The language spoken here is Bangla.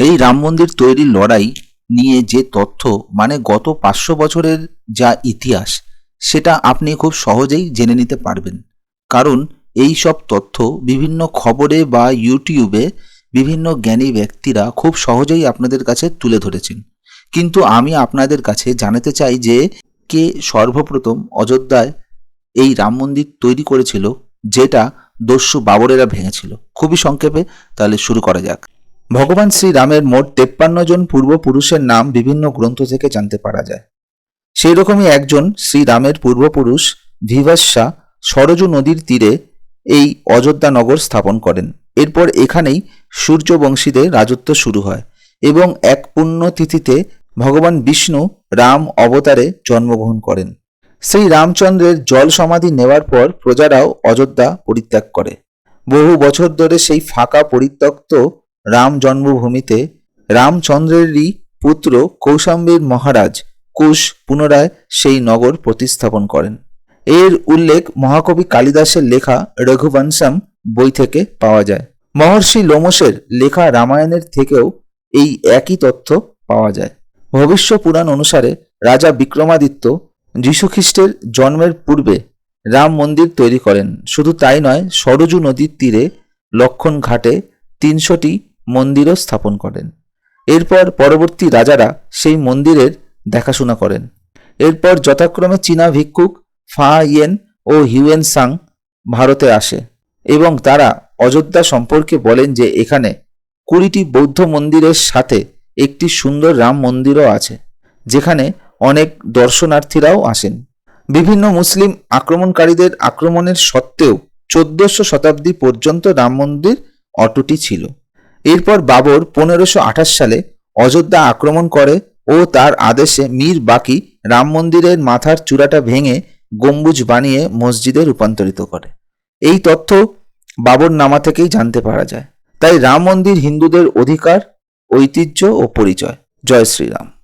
এই রাম মন্দির তৈরির লড়াই নিয়ে যে তথ্য মানে গত পাঁচশো বছরের যা ইতিহাস, সেটা আপনি খুব সহজেই জেনে নিতে পারবেন। কারণ এই সব তথ্য বিভিন্ন খবরে বা ইউটিউবে বিভিন্ন জ্ঞানী ব্যক্তিরা খুব সহজেই আপনাদের কাছে তুলে ধরেছেন। কিন্তু আমি আপনাদের কাছে জানাতে চাই যে, কে সর্বপ্রথম অযোধ্যায় এই রাম মন্দির তৈরি করেছিল, যেটা দস্যু বাবরেরা ভেঙেছিল? খুবই সংক্ষেপে তাহলে শুরু করা যাক। ভগবান শ্রীরামের মোট তেপ্পান্ন জন পূর্বপুরুষের নাম বিভিন্ন গ্রন্থ থেকে জানতে পারা যায়। সেই রকমই একজন শ্রীরামের পূর্বপুরুষ ভিভাস্যা সরজু নদীর তীরে এই অযোধ্যা নগর স্থাপন করেন। এরপর এখানেই সূর্যবংশীদের রাজত্ব শুরু হয় এবং এক পুণ্য তিথিতে ভগবান বিষ্ণু রাম অবতারে জন্মগ্রহণ করেন। শ্রী রামচন্দ্রের জল সমাধি নেওয়ার পর প্রজারাও অযোধ্যা পরিত্যাগ করে। বহু বছর ধরে সেই ফাঁকা পরিত্যক্ত রাম জন্মভূমিতে রামচন্দ্রেরই পুত্র কৌশাম্বীর মহারাজ কুশ পুনরায় সেই নগর প্রতিস্থাপন করেন। এর উল্লেখ মহাকবি কালিদাসের লেখা রঘুবংশম বই থেকে পাওয়া যায়। মহর্ষি লোমসের লেখা রামায়ণের থেকেও এই একই তথ্য পাওয়া যায়। ভবিষ্য পুরাণ অনুসারে রাজা বিক্রমাদিত্য যীশুখ্রিস্টের জন্মের পূর্বে রাম মন্দির তৈরি করেন। শুধু তাই নয়, সরজু নদীর তীরে লক্ষণ ঘাটে তিনশোটি মন্দিরও স্থাপন করেন। এরপর পরবর্তী রাজারা সেই মন্দিরের দেখাশোনা করেন। এরপর যথাক্রমে চীনা ভিক্ষুক ফা ইয়েন ও হিউয়েন সাং ভারতে আসে এবং তারা অযোধ্যা সম্পর্কে বলেন যে এখানে কুড়িটি বৌদ্ধ মন্দিরের সাথে একটি সুন্দর রাম মন্দিরও আছে, যেখানে অনেক দর্শনার্থীরাও আসেন। বিভিন্ন মুসলিম আক্রমণকারীদের আক্রমণের সত্ত্বেও চোদ্দশো শতাব্দী পর্যন্ত রাম মন্দির অটুটি ছিল। এরপর বাবর পনেরোশো সালে অযোধ্যা আক্রমণ করে ও তার আদেশে মীর বাকি রাম মন্দিরের মাথার চূড়াটা ভেঙে গম্বুজ বানিয়ে মসজিদে রূপান্তরিত করে। এই তথ্য বাবর নামা থেকেই জানতে পারা যায়। তাই রাম মন্দির হিন্দুদের অধিকার, ঐতিহ্য ও পরিচয়। জয় শ্রীরাম।